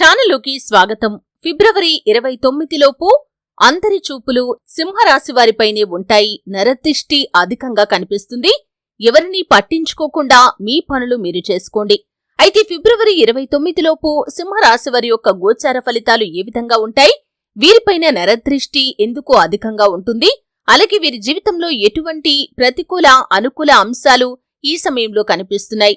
ఛానల్లోకి స్వాగతం. ఫిబ్రవరి ఇరవై తొమ్మిదిలోపు అందరి చూపులు సింహరాశి వారిపైనే ఉంటాయి. నరదిష్టి అధికంగా కనిపిస్తుంది. ఎవరినీ పట్టించుకోకుండా మీ పనులు మీరు చేసుకోండి. అయితే ఫిబ్రవరి ఇరవై తొమ్మిదిలోపు సింహరాశి వారి యొక్క గోచార ఫలితాలు ఏ విధంగా ఉంటాయి? వీరిపైన నరదృష్టి ఎందుకు అధికంగా ఉంటుంది? అలాగే వీరి జీవితంలో ఎటువంటి ప్రతికూల అనుకూల అంశాలు ఈ సమయంలో కనిపిస్తున్నాయి.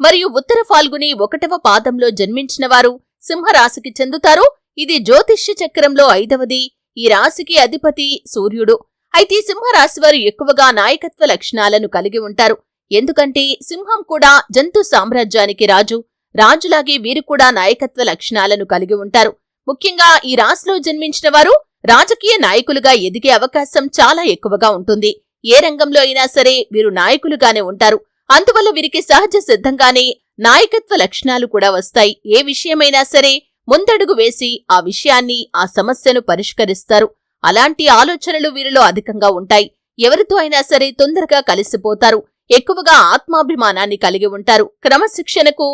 మరియు ఉత్తర ఫాల్గుని ఒకటవ పాదంలో జన్మించినవారు సింహరాశికి చెందుతారు. ఇది జ్యోతిష్య చక్రంలో ఐదవది. ఈ రాశికి అధిపతి సూర్యుడు. అయితే సింహరాశి వారు ఎక్కువగా నాయకత్వ లక్షణాలను కలిగి ఉంటారు. ఎందుకంటే సింహం కూడా జంతు సామ్రాజ్యానికి రాజు. రాజులాగే వీరు కూడా నాయకత్వ లక్షణాలను కలిగి ఉంటారు. ముఖ్యంగా ఈ రాశిలో జన్మించిన వారు రాజకీయ నాయకులుగా ఎదిగే అవకాశం చాలా ఎక్కువగా ఉంటుంది. ఏ రంగంలో అయినా సరే వీరు నాయకులుగానే ఉంటారు. అందువల్ల వీరికి సహజ సిద్ధంగానే నాయకత్వ లక్షణాలు కూడా వస్తాయి. ఏ విషయమైనా సరే ముందడుగు వేసి ఆ విషయాన్ని ఆ సమస్యను పరిష్కరిస్తారు. అలాంటి ఆలోచనలు వీరిలో అధికంగా ఉంటాయి. ఎవరితో అయినా సరే తొందరగా కలిసిపోతారు. ఎక్కువగా ఆత్మాభిమానాన్ని కలిగి ఉంటారు. క్రమశిక్షణకు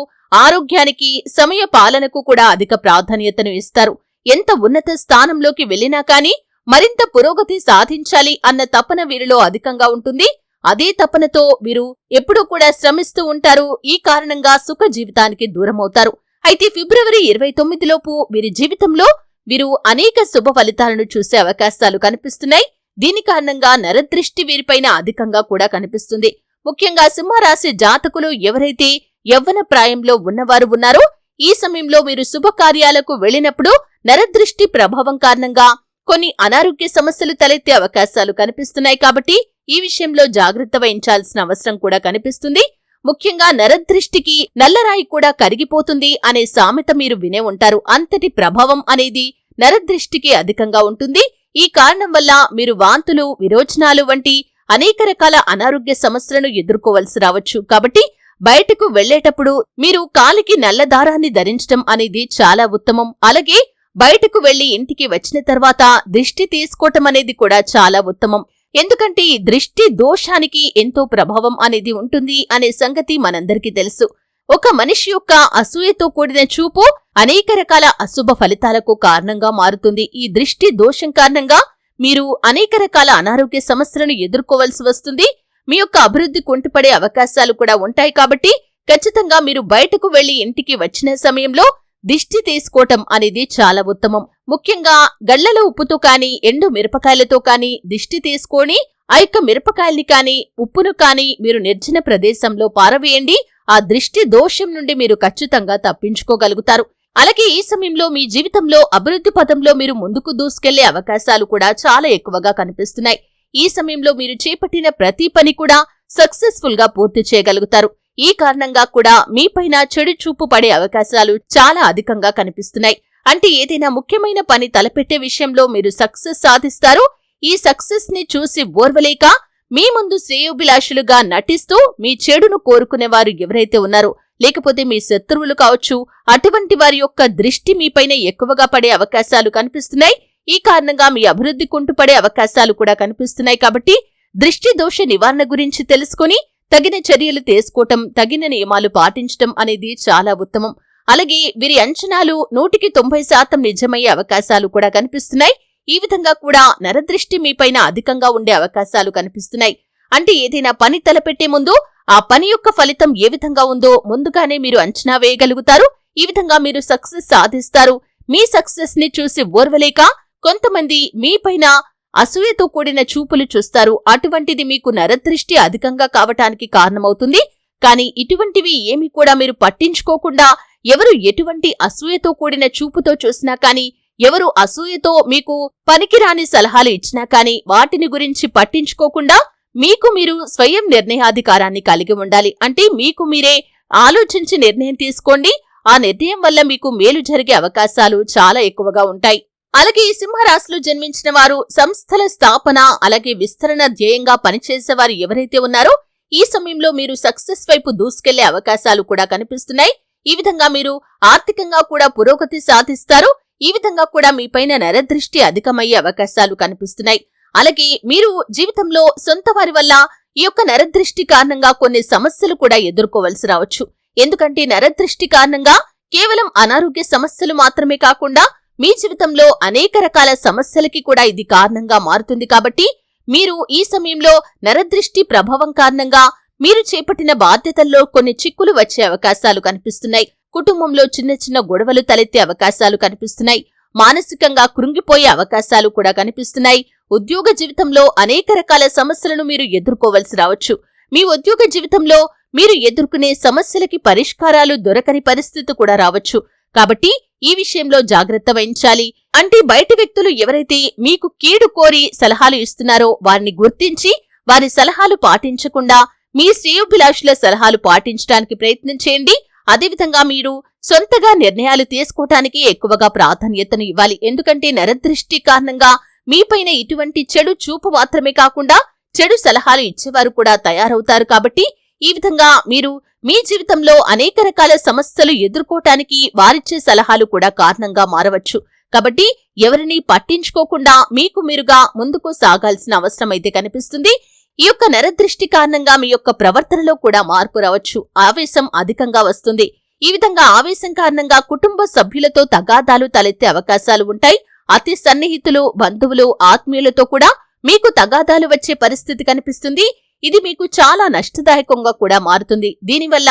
ఆరోగ్యానికి సమయ పాలనకు కూడా అధిక ప్రాధాన్యతను ఇస్తారు. ఎంత ఉన్నత స్థానంలోకి వెళ్ళినా కానీ మరింత పురోగతి సాధించాలి అన్న తపన వీరిలో అధికంగా ఉంటుంది. అదే తపనతో వీరు ఎప్పుడూ కూడా శ్రమిస్తూ ఉంటారు. ఈ కారణంగా సుఖ జీవితానికి దూరమవుతారు. అయితే ఫిబ్రవరి ఇరవై తొమ్మిదిలోపు వీరి జీవితంలో వీరు అనేక శుభ ఫలితాలను చూసే అవకాశాలు కనిపిస్తున్నాయి. దీని కారణంగా నరదృష్టి వీరిపైన అధికంగా కూడా కనిపిస్తుంది. ముఖ్యంగా సింహరాశి జాతకులు ఎవరైతే యవ్వన ప్రాయంలో ఉన్నవారు ఉన్నారో ఈ సమయంలో వీరు శుభకార్యాలకు వెళ్ళినప్పుడు నరదృష్టి ప్రభావం కారణంగా కొన్ని అనారోగ్య సమస్యలు తలెత్తే అవకాశాలు కనిపిస్తున్నాయి. కాబట్టి ఈ విషయంలో జాగ్రత్త వహించాల్సిన అవసరం కూడా కనిపిస్తుంది. ముఖ్యంగా నరదృష్టికి నల్లరాయి కూడా కరిగిపోతుంది అనే సామెత మీరు వినే ఉంటారు. అంతటి ప్రభావం అనేది నరదృష్టికి అధికంగా ఉంటుంది. ఈ కారణం వల్ల మీరు వాంతులు విరోచనాలు వంటి అనేక రకాల అనారోగ్య సమస్యలను ఎదుర్కోవలసి రావచ్చు. కాబట్టి బయటకు వెళ్ళేటప్పుడు మీరు కాలికి నల్ల దారాన్ని ధరించడం అనేది చాలా ఉత్తమం. అలాగే బయటకు వెళ్ళి ఇంటికి వచ్చిన తర్వాత దిష్టి తీసుకోవటం అనేది కూడా చాలా ఉత్తమం. ఎందుకంటే ఈ దృష్టి దోషానికి ఎంతో ప్రభావం అనేది ఉంటుంది అనే సంగతి మనందరికీ తెలుసు. ఒక మనిషి యొక్క అసూయతో కూడిన చూపు అనేక రకాల అశుభ ఫలితాలకు కారణంగా మారుతుంది. ఈ దృష్టి దోషం కారణంగా మీరు అనేక రకాల అనారోగ్య సమస్యలను ఎదుర్కోవలసి వస్తుంది. మీ యొక్క అభివృద్ధి కుంటుపడే అవకాశాలు కూడా ఉంటాయి కాబట్టి ఖచ్చితంగా మీరు బయటకు వెళ్ళి ఇంటికి వచ్చిన సమయంలో దిష్టి తీసుకోవటం అనేది చాలా ఉత్తమం. ముఖ్యంగా గళ్ళలో ఉప్పుతో కాని ఎండు మిరపకాయలతో కాని దిష్టి తీసుకొని ఆ యొక్క మిరపకాయల్ని కాని ఉప్పును కాని మీరు నిర్జన ప్రదేశంలో పారవేయండి. ఆ దృష్టి దోషం నుండి మీరు ఖచ్చితంగా తప్పించుకోగలుగుతారు. అలాగే ఈ సమయంలో మీ జీవితంలో అభివృద్ధి పదంలో మీరు ముందుకు దూసుకెళ్ళే అవకాశాలు కూడా చాలా ఎక్కువగా కనిపిస్తున్నాయి. ఈ సమయంలో మీరు చేపట్టిన ప్రతి పని కూడా సక్సెస్ఫుల్గా పూర్తి చేయగలుగుతారు. ఈ కారణంగా కూడా మీపైన చెడు చూపు పడే అవకాశాలు చాలా అధికంగా కనిపిస్తున్నాయి. అంటే ఏదైనా ముఖ్యమైన పని తలపెట్టే విషయంలో మీరు సక్సెస్ సాధిస్తారు ఈ సక్సెస్ని చూసి ఓర్వలేక మీ ముందు శ్రేయోభిలాషులుగా నటిస్తూ మీ చెడును కోరుకునేవారు ఎవరైతే ఉన్నారో లేకపోతే మీ శత్రువులు కావచ్చు అటువంటి వారి యొక్క దృష్టి మీపైన ఎక్కువగా పడే అవకాశాలు కనిపిస్తున్నాయి. ఈ కారణంగా మీ అభివృద్ధి కుంటుపడే అవకాశాలు కూడా కనిపిస్తున్నాయి. కాబట్టి దృష్టి దోష నివారణ గురించి తెలుసుకుని తగిన చర్యలు తీసుకోవటం తగిన నియమాలు పాటించటం అనేది చాలా ఉత్తమం. అలాగే వీరి అంచనాలు నూటికి తొంభై శాతం నిజమయ్యే అవకాశాలు కూడా కనిపిస్తున్నాయి. ఈ విధంగా కూడా నరదృష్టి మీపైన అధికంగా ఉండే అవకాశాలు కనిపిస్తున్నాయి. అంటే ఏదైనా పని తలపెట్టే ముందు ఆ పని యొక్క ఫలితం ఏ విధంగా ఉందో ముందుగానే మీరు అంచనా వేయగలుగుతారు. ఈ విధంగా మీరు సక్సెస్ సాధిస్తారు. మీ సక్సెస్ని చూసి ఓర్వలేక కొంతమంది మీపైన అసూయతో కూడిన చూపులు చూస్తారు. అటువంటిది మీకు నరదృష్టి అధికంగా కావటానికి కారణమవుతుంది. కానీ ఇటువంటివి ఏమి కూడా మీరు పట్టించుకోకుండా ఎవరు ఎటువంటి అసూయతో కూడిన చూపుతో చూసినా కానీ ఎవరు అసూయతో మీకు పనికిరాని సలహాలు ఇచ్చినా కానీ వాటిని గురించి పట్టించుకోకుండా మీకు మీరు స్వయం నిర్ణయాధికారాన్ని కలిగి ఉండాలి. అంటే మీకు మీరే ఆలోచించి నిర్ణయం తీసుకోండి. ఆ నిర్ణయం వల్ల మీకు మేలు జరిగే అవకాశాలు చాలా ఎక్కువగా ఉంటాయి. అలాగే ఈ సింహరాశిలో జన్మించిన వారు సంస్థల స్థాపన అలాగే విస్తరణ ధ్యేయంగా పనిచేసేవారు ఎవరైతే ఉన్నారో ఈ సమయంలో మీరు సక్సెస్ వైపు దూసుకెళ్ళే అవకాశాలు కూడా కనిపిస్తున్నాయి. ఈ విధంగా మీరు ఆర్థికంగా కూడా పురోగతి సాధిస్తారు. ఈ విధంగా కూడా మీపైన నరదృష్టి అధికమయ్యే అవకాశాలు కనిపిస్తున్నాయి. అలాగే మీరు జీవితంలో సొంత వారి వల్ల ఈ యొక్క నరదృష్టి కారణంగా కొన్ని సమస్యలు కూడా ఎదుర్కోవలసి రావచ్చు. ఎందుకంటే నరదృష్టి కారణంగా కేవలం అనారోగ్య సమస్యలు మాత్రమే కాకుండా మీ జీవితంలో అనేక రకాల సమస్యలకి కూడా ఇది కారణంగా మారుతుంది కాబట్టి మీరు ఈ సమయంలో నరదృష్టి ప్రభావం కారణంగా మీరు చేపట్టిన బాధ్యతల్లో కొన్ని చిక్కులు వచ్చే అవకాశాలు కనిపిస్తున్నాయి. కుటుంబంలో చిన్న చిన్న గొడవలు తలెత్తే అవకాశాలు కనిపిస్తున్నాయి. మానసికంగా కృంగిపోయే అవకాశాలు కూడా కనిపిస్తున్నాయి. ఉద్యోగ జీవితంలో అనేక రకాల సమస్యలను మీరు ఎదుర్కోవలసి రావచ్చు. మీ ఉద్యోగ జీవితంలో మీరు ఎదుర్కొనే సమస్యలకి పరిష్కారాలు దొరకని పరిస్థితి కూడా రావచ్చు. కాబట్టి ఈ విషయంలో జాగ్రత్త వహించాలి. అంటే బయటి వ్యక్తులు ఎవరైతే మీకు కీడు కోరి సలహాలు ఇస్తున్నారో వారిని గుర్తించి వారి సలహాలు పాటించకుండా మీ శ్రేయోభిలాషుల సలహాలు పాటించడానికి ప్రయత్నం చేయండి. అదేవిధంగా మీరు సొంతగా నిర్ణయాలు తీసుకోవటానికి ఎక్కువగా ప్రాధాన్యతను ఇవ్వాలి. ఎందుకంటే నరదృష్టి కారణంగా మీపైన ఇటువంటి చెడు చూపు మాత్రమే కాకుండా చెడు సలహాలు ఇచ్చేవారు కూడా తయారవుతారు కాబట్టి ఈ విధంగా మీరు మీ జీవితంలో అనేక రకాల సమస్యలు ఎదుర్కోవటానికి వారిచ్చే సలహాలు కూడా కారణంగా మారవచ్చు. కాబట్టి ఎవరిని పట్టించుకోకుండా మీకు మీరుగా ముందుకు సాగాల్సిన అవసరం అయితే కనిపిస్తుంది. ఈ యొక్క నరదృష్టి కారణంగా మీ యొక్క ప్రవర్తనలో కూడా మార్పు రావచ్చు. ఆవేశం అధికంగా వస్తుంది. ఈ విధంగా ఆవేశం కారణంగా కుటుంబ సభ్యులతో తగాదాలు తలెత్తే అవకాశాలు ఉంటాయి. అతి సన్నిహితులు బంధువులు ఆత్మీయులతో కూడా మీకు తగాదాలు వచ్చే పరిస్థితి కనిపిస్తుంది. ఇది మీకు చాలా నష్టదాయకంగా కూడా మారుతుంది. దీనివల్ల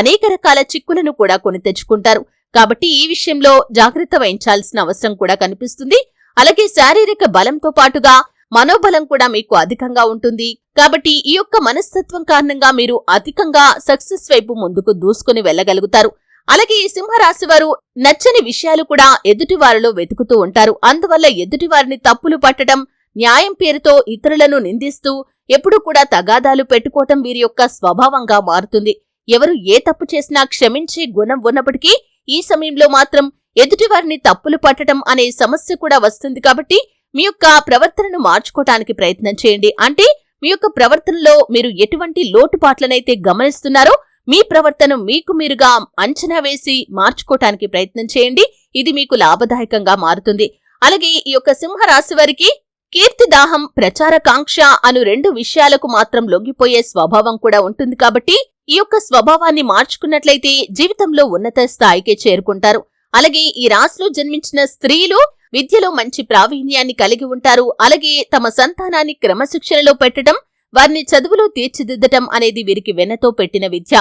అనేక రకాల చిక్కులను కూడా కొని తెచ్చుకుంటారు. కాబట్టి ఈ విషయంలో జాగ్రత్త వహించాల్సిన అవసరం కూడా కనిపిస్తుంది. అలాగే శారీరక బలంతో పాటుగా మనోబలం కూడా మీకు అధికంగా ఉంటుంది. కాబట్టి ఈ యొక్క మనస్తత్వం కారణంగా మీరు అధికంగా సక్సెస్ వైపు ముందుకు దూసుకుని వెళ్ళగలుగుతారు. అలాగే ఈ సింహరాశి వారు నచ్చని విషయాలు కూడా ఎదుటి వారిలో వెతుకుతూ ఉంటారు. అందువల్ల ఎదుటి వారిని తప్పులు పట్టడం న్యాయం పేరుతో ఇతరులను నిందిస్తూ ఎప్పుడూ కూడా తగాదాలు పెట్టుకోవటం వీరి యొక్క స్వభావంగా మారుతుంది. ఎవరు ఏ తప్పు చేసినా క్షమించే గుణం ఉన్నప్పటికీ ఈ సమయంలో మాత్రం ఎదుటివారిని తప్పులు పట్టడం అనే సమస్య కూడా వస్తుంది కాబట్టి మీ యొక్క ప్రవర్తనను మార్చుకోవటానికి ప్రయత్నం చేయండి. అంటే మీ యొక్క ప్రవర్తనలో మీరు ఎటువంటి లోటుపాట్లనైతే గమనిస్తున్నారో మీ ప్రవర్తన మీకు మీరుగా అంచనా వేసి మార్చుకోవటానికి ప్రయత్నం చేయండి. ఇది మీకు లాభదాయకంగా మారుతుంది. అలాగే ఈ యొక్క సింహరాశి వారికి కీర్తిదాహం ప్రచారకాంక్ష అను రెండు విషయాలకు మాత్రం లొంగిపోయే స్వభావం కూడా ఉంటుంది కాబట్టి ఈ యొక్క స్వభావాన్ని మార్చుకున్నట్లయితే జీవితంలో ఉన్నత స్థాయికి చేరుకుంటారు. అలాగే ఈ రాశిలో జన్మించిన స్త్రీలు విద్యలో మంచి ప్రావీణ్యాన్ని కలిగి ఉంటారు. అలాగే తమ సంతానాన్ని క్రమశిక్షణలో పెట్టడం వారిని చదువులో తీర్చిదిద్దటం అనేది వీరికి వెన్నతో పెట్టిన విద్య.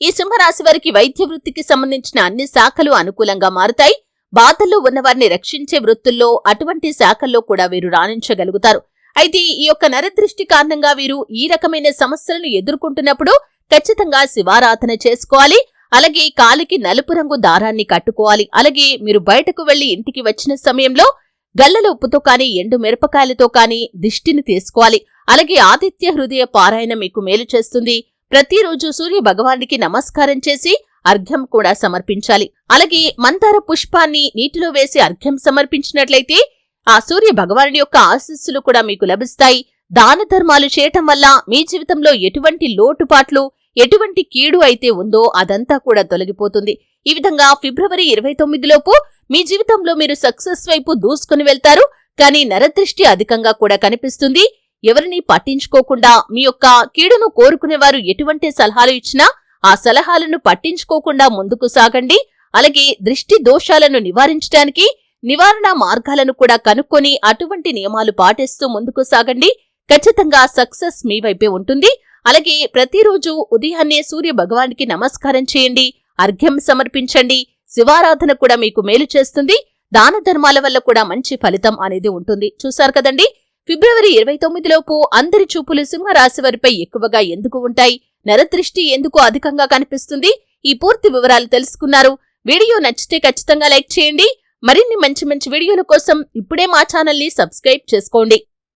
ఈ సింహరాశి వారికి వైద్య వృత్తికి సంబంధించిన అన్ని శాఖలు అనుకూలంగా మారుతాయి. బాధల్లో ఉన్నవారిని రక్షించే వృత్తుల్లో అటువంటి శాఖల్లో కూడా వీరు రాణించగలుగుతారు. అయితే ఈ యొక్క నరదృష్టి కారణంగా వీరు ఈ రకమైన సమస్యలను ఎదుర్కొంటున్నప్పుడు ఖచ్చితంగా శివారాధన చేసుకోవాలి. అలాగే కాలికి నలుపు రంగు దారాన్ని కట్టుకోవాలి. అలాగే మీరు బయటకు వెళ్ళి ఇంటికి వచ్చిన సమయంలో గల్లల ఉప్పుతో కానీ ఎండు మిరపకాయలతో కానీ దిష్టిని తీసుకోవాలి. అలాగే ఆదిత్య హృదయ పారాయణ మీకు మేలు చేస్తుంది. ప్రతిరోజు సూర్య భగవానికి నమస్కారం చేసి అర్ఘ్యం కూడా సమర్పించాలి. అలాగే మందార పుష్పాన్ని నీటిలో వేసి అర్ఘ్యం సమర్పించినట్లయితే ఆ సూర్య భగవానుడి యొక్క ఆశీస్సులు కూడా మీకు లభిస్తాయి. దాన ధర్మాలు చేయటం వల్ల మీ జీవితంలో ఎటువంటి లోటుపాట్లు ఎటువంటి కీడు అయితే ఉందో అదంతా కూడా తొలగిపోతుంది. ఈ విధంగా ఫిబ్రవరి ఇరవై తొమ్మిదిలోపు మీ జీవితంలో మీరు సక్సెస్ వైపు దూసుకుని వెళ్తారు. కానీ నరదృష్టి అధికంగా కూడా కనిపిస్తుంది. ఎవరిని పట్టించుకోకుండా మీ యొక్క కీడును కోరుకునేవారు ఎటువంటి సలహాలు ఇచ్చినా ఆ సలహాలను పట్టించుకోకుండా ముందుకు సాగండి. అలాగే దృష్టి దోషాలను నివారించడానికి నివారణ మార్గాలను కూడా కనుక్కొని అటువంటి నియమాలు పాటిస్తూ ముందుకు సాగండి. ఖచ్చితంగా సక్సెస్ మీ వైపే ఉంటుంది. అలాగే ప్రతిరోజు ఉదయాన్నే సూర్య భగవానికి నమస్కారం చేయండి. అర్ఘ్యం సమర్పించండి. శివారాధన కూడా మీకు మేలు చేస్తుంది. దాన ధర్మాల వల్ల కూడా మంచి ఫలితం అనేది ఉంటుంది. చూశారు కదండి? ఫిబ్రవరి ఇరవై తొమ్మిదిలోపు అందరి చూపులు సింహరాశి వారిపై ఎక్కువగా ఎందుకు ఉంటాయి? నరదృష్టి ఎందుకు అధికంగా కనిపిస్తుంది? ఈ పూర్తి వివరాలు తెలుసుకున్నారు. వీడియో నచ్చితే ఖచ్చితంగా లైక్ చేయండి. మరిన్ని మంచి మంచి వీడియోల కోసం ఇప్పుడే మా ఛానల్ని సబ్స్క్రైబ్ చేసుకోండి.